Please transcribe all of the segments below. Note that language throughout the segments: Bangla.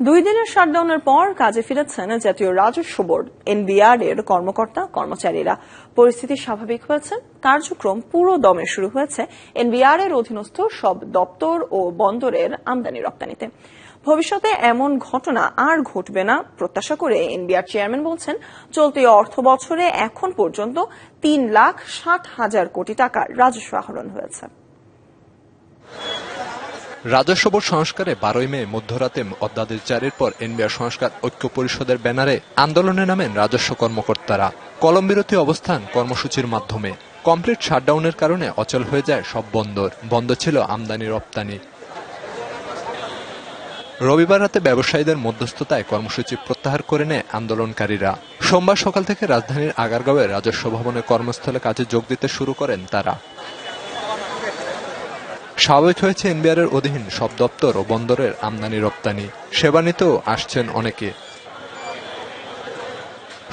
দুই দিনের শাটডাউনের পর কাজে ফিরেছেন জাতীয় রাজস্ব বোর্ড, এনবিআর এর কর্মকর্তা, কর্মচারীরা। পরিস্থিতি স্বাভাবিক হয়েছে। কার্যক্রম পুরো দমে শুরু হয়েছে এনবিআর এর অধীনস্থ সব দপ্তর ও বন্দরের আমদানি রপ্তানিতে। ভবিষ্যতে এমন ঘটনা আর ঘটবে না, প্রত্যাশা করে এনবিআর চেয়ারম্যান বলছেন, চলতি অর্থ বছরে এখন পর্যন্ত তিন লাখ ষাট হাজার কোটি টাকার রাজস্ব আহরণ হয়েছে। রাজস্ব বোর্ড সংস্কারে বারোই মে মধ্যরাতে অধ্যাদেশ জারির পর এনবিআর সংস্কার ঐক্য পরিষদের ব্যানারে আন্দোলনে নামেন রাজস্ব কর্মকর্তারা। কলম বিরতি অবস্থান কর্মসূচির মাধ্যমে। কমপ্লিট শাটডাউনের কারণে অচল হয়ে যায় সব বন্দর। বন্ধ ছিল আমদানি রপ্তানি। রবিবার রাতে ব্যবসায়ীদের মধ্যস্থতায় কর্মসূচি প্রত্যাহার করে নেয় আন্দোলনকারীরা। সোমবার সকাল থেকে রাজধানীর আগারগাঁওয়ে রাজস্ব ভবনের কর্মস্থলে কাজে যোগ দিতে শুরু করেন তারা। স্বাভাবিক হয়েছে এনবিআর এর অধীন সব দপ্তর ও বন্দরের আমদানি রপ্তানি। সেবা নিতেও আসছেন অনেকে।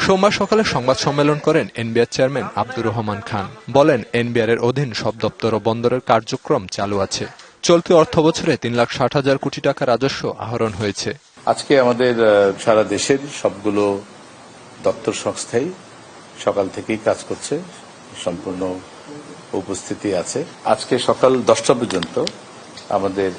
সোমবার সকালে সংবাদ সম্মেলন করেন এনবিআর চেয়ারম্যান আব্দুর রহমান খান। বলেন এনবিআর এর অধীন সব দপ্তর ও বন্দরের কার্যক্রম চালু আছে। চলতি অর্থ বছরে তিন লাখ ষাট হাজার কোটি টাকা রাজস্ব আহরণ হয়েছে। আজকে আমাদের সারা দেশের সবগুলো দপ্তর সংস্থাই সকাল থেকেই কাজ করছে। সম্পূর্ণ উপস্থিতি আছে। আজকে সকাল দশটা পর্যন্ত আমাদের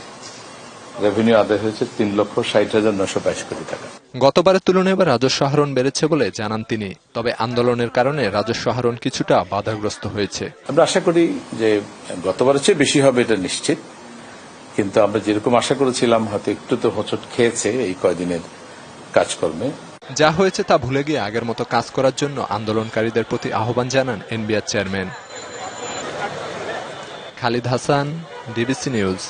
রেভিনিউ আদায় হয়েছে তিন লক্ষ ষাট হাজার নশো বাইশ কোটি টাকা। গতবারের তুলনায় এবার রাজস্ব আহরণ বেড়েছে বলে জানান তিনি। তবে আন্দোলনের কারণে রাজস্ব আহরণ কিছুটা বাধাগ্রস্ত হয়েছে। আমরা আশা করি যে গতবারের চেয়ে বেশি হবে এটা নিশ্চিত। কিন্তু আমরা যেরকম আশা করেছিলাম হয়তো একটু তো হোঁচট খেয়েছে এই কয়দিনের কাজকর্মে। যা হয়েছে তা ভুলে গিয়ে আগের মতো কাজ করার জন্য আন্দোলনকারীদের প্রতি আহ্বান জানান NBR chairman. Khalid Hasan DBC news.